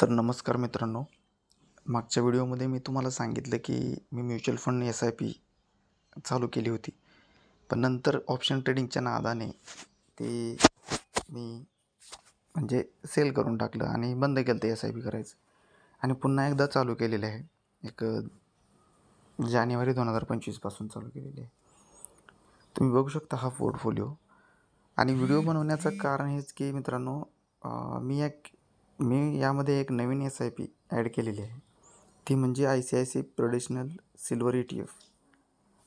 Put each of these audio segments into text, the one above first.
तर नमस्कार मित्रांनो. मागच्या व्हिडिओमध्ये मी तुम्हाला सांगितलं की मी mutual fund S I P चालू केली होती. पण नंतर ऑप्शन ट्रेडिंगच्या नादाने ते मी म्हणजे सेल करून टाकलं आणि बंद केलं ते एस आय पी करायचं. आणि पुन्हा एकदा चालू केलेलं आहे. एक जानेवारी दोन हजार पंचवीसपासून चालू केलेली आहे. तुम्ही बघू शकता हा पोर्टफोलिओ. आणि व्हिडिओ बनवण्याचं कारण हेच की मित्रांनो मी एक मी यामध्ये एक नवीन एस आय पी ॲड केलेली आहे. ती म्हणजे I C I C prudential silver E T F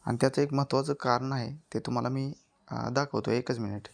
आणि त्याचं एक महत्त्वाचं कारण आहे ते तुम्हाला मी दाखवतो एकच मिनिट.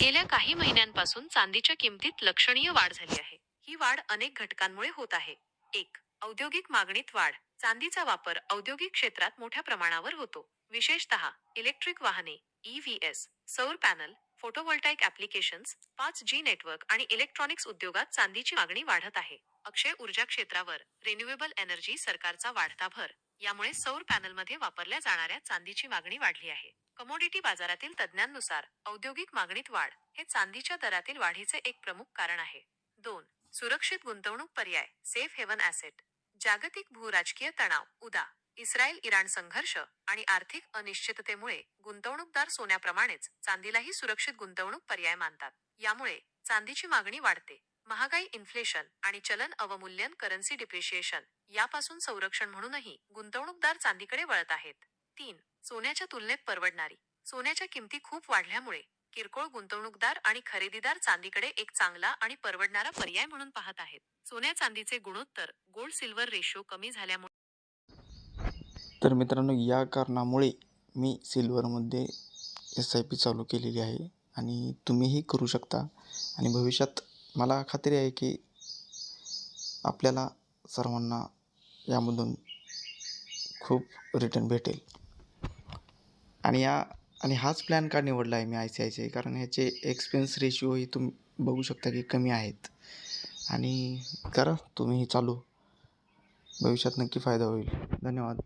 गेल्या काही महिन्यांपासून चांदीच्या किमतीत लक्षणीय वाढ झाली आहे. ही वाढ अनेक घटकांमुळे होत आहे. एक औद्योगिक मागणीत वाढ. चांदीचा वापर औद्योगिक क्षेत्रात मोठ्या प्रमाणावर होतो. विशेषतः इलेक्ट्रिक वाहने ईव्हीएस सौर पॅनल फोटोव्होल्टाईक ऍप्लिकेशन्स पाच जी नेटवर्क आणि इलेक्ट्रॉनिक्स उद्योगात चांदीची मागणी वाढत आहे. अक्षय ऊर्जा क्षेत्रावर रिन्युएबल एनर्जी सरकारचा वाढता भर. यामुळे सौर पॅनलमध्ये वापरल्या जाणाऱ्या चांदीची मागणी वाढली आहे. कमोडिटी बाजारातील तज्ज्ञांनुसार औद्योगिक मागणीत वाढ हे चांदीच्या दरातील वाढीचे एक प्रमुख कारण आहे. दोन सुरक्षित गुंतवणूक पर्याय सेफ हेवन ॲसेट जागतिक भूराजकीय तणाव उदा. इस्रायल इराण संघर्ष आणि आर्थिक अनिश्चिततेमुळे गुंतवणूकदार सोन्याप्रमाणेच चांदीलाही सुरक्षित गुंतवणूक पर्याय मानतात. यामुळे चांदीची मागणी वाढते. महागाई इन्फ्लेशन आणि चलन अवमूल्यन करन्सी डिप्रिशिएशन यापासून संरक्षण म्हणूनही गुंतवणूकदार चांदीकडे वळत आहेत. तीन सोन्याच्या तुलनेत परवडणारी. सोन्याच्या किमती खूप वाढल्यामुळे किरकोळ गुंतवणूकदार आणि खरेदीदार चांदीकडे एक चांगला आणि परवडणारा पर्याय म्हणून पाहत आहेत. सोन्या चांदीचे गुणोत्तर गोल्ड सिल्वर रेशो कमी झाल्यामुळे तर मित्रांनो या कारणामुळे मी सिल्वरमध्ये एस आय पी चालू केलेली आहे आणि तुम्हीही करू शकता. आणि भविष्यात मला खात्री आहे की आपल्याला सर्वांना यामधून खूप रिटर्न भेटेल. आणि या आणि हाच प्लॅन का निवडला आहे मी I C I C I कारण ह्याचे एक्सपेन्स रेशिओही तुम्ही बघू शकता की कमी आहेत. आणि करा तुम्हीही चालू. भविष्यात नक्की फायदा होईल. धन्यवाद.